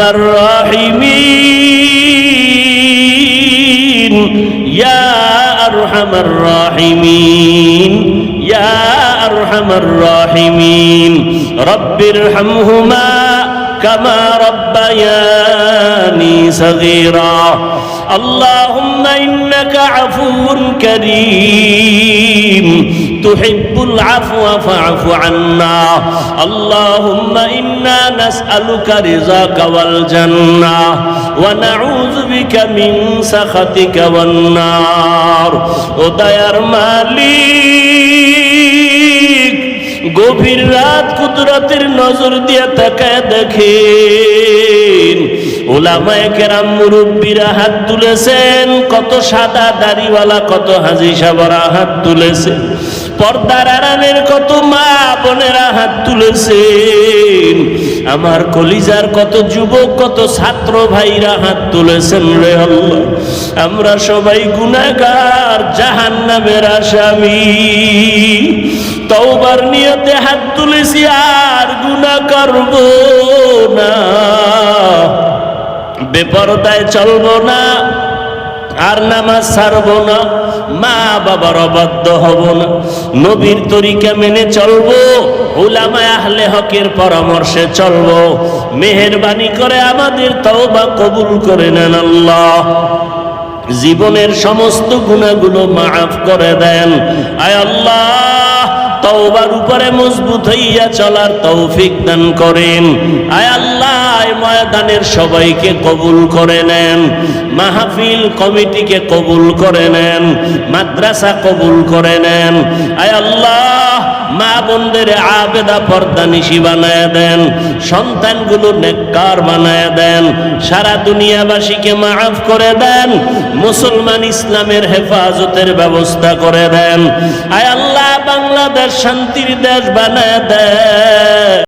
الراحمين. يا أرحم الراحمين. يا أرحم الراحمين. رب ارحمهما كما ربياني صغيرا. اللهم إنك عفو كريم. تحب العفو فاعف আন্না। اللهم ইন্না নাসআলুকা রিযাকা والجنة ونعوذ بك من سخطك والنار সাখাতিকা ওয়ান ও গভীর রাত কুদরতের নজর দিয়ে তাকায় দেখেন। ওলামায় কেরাম মুরব্বীরা হাত তুলেছেন, কত সাদা দাড়িওয়ালা, কত হাজি সাবরা হাত তুলেছেন পর্দার আড়ালের কত মা বোনেরা হাত তুলেছেন। আমার কলিজার কত যুবক, কত ছাত্র ভাইরা হাত তুলেছেন রে আল্লাহ। আমরা সবাই গুনাহগার, জাহান্নামের আসামি। তওবার নিয়তে হাত তুলেছি, আর গুনাহ করব না। বেপরদায় চলবো না। আর নামাজ ছাড়বো না, মা বাবার অবাধ্য হব না। নবীর তরিকা মেনে চলবো, উলামায় আহলে হকের পরামর্শে চলবো। মেহেরবানি করে আমাদের তওবা কবুল করে নেন আল্লাহ। জীবনের সমস্ত গুণাগুলো মাফ করে দেন। আয় আল্লাহ, তওবার উপরে মজবুত হইয়া চলার তৌফিক দান করেন। আয় আল্লাহ এই ময়দানের সবাইকে কবুল করে নেন, মাহফিল কমিটিকে কবুল করে নেন, মাদ্রাসা কবুল করে নেন, আয় আল্লাহ, মা বোনদের আবেদা পর্দা নিশি বানায় দেন, সন্তানগুলো নেককার বানায় দেন, সারা দুনিয়াবাসীকে মাফ করে দেন, মুসলমান ইসলামের হেফাজতের ব্যবস্থা করে দেন, আয় আল্লাহ, বাংলাদেশ শান্তির দেশ বানায় দেন।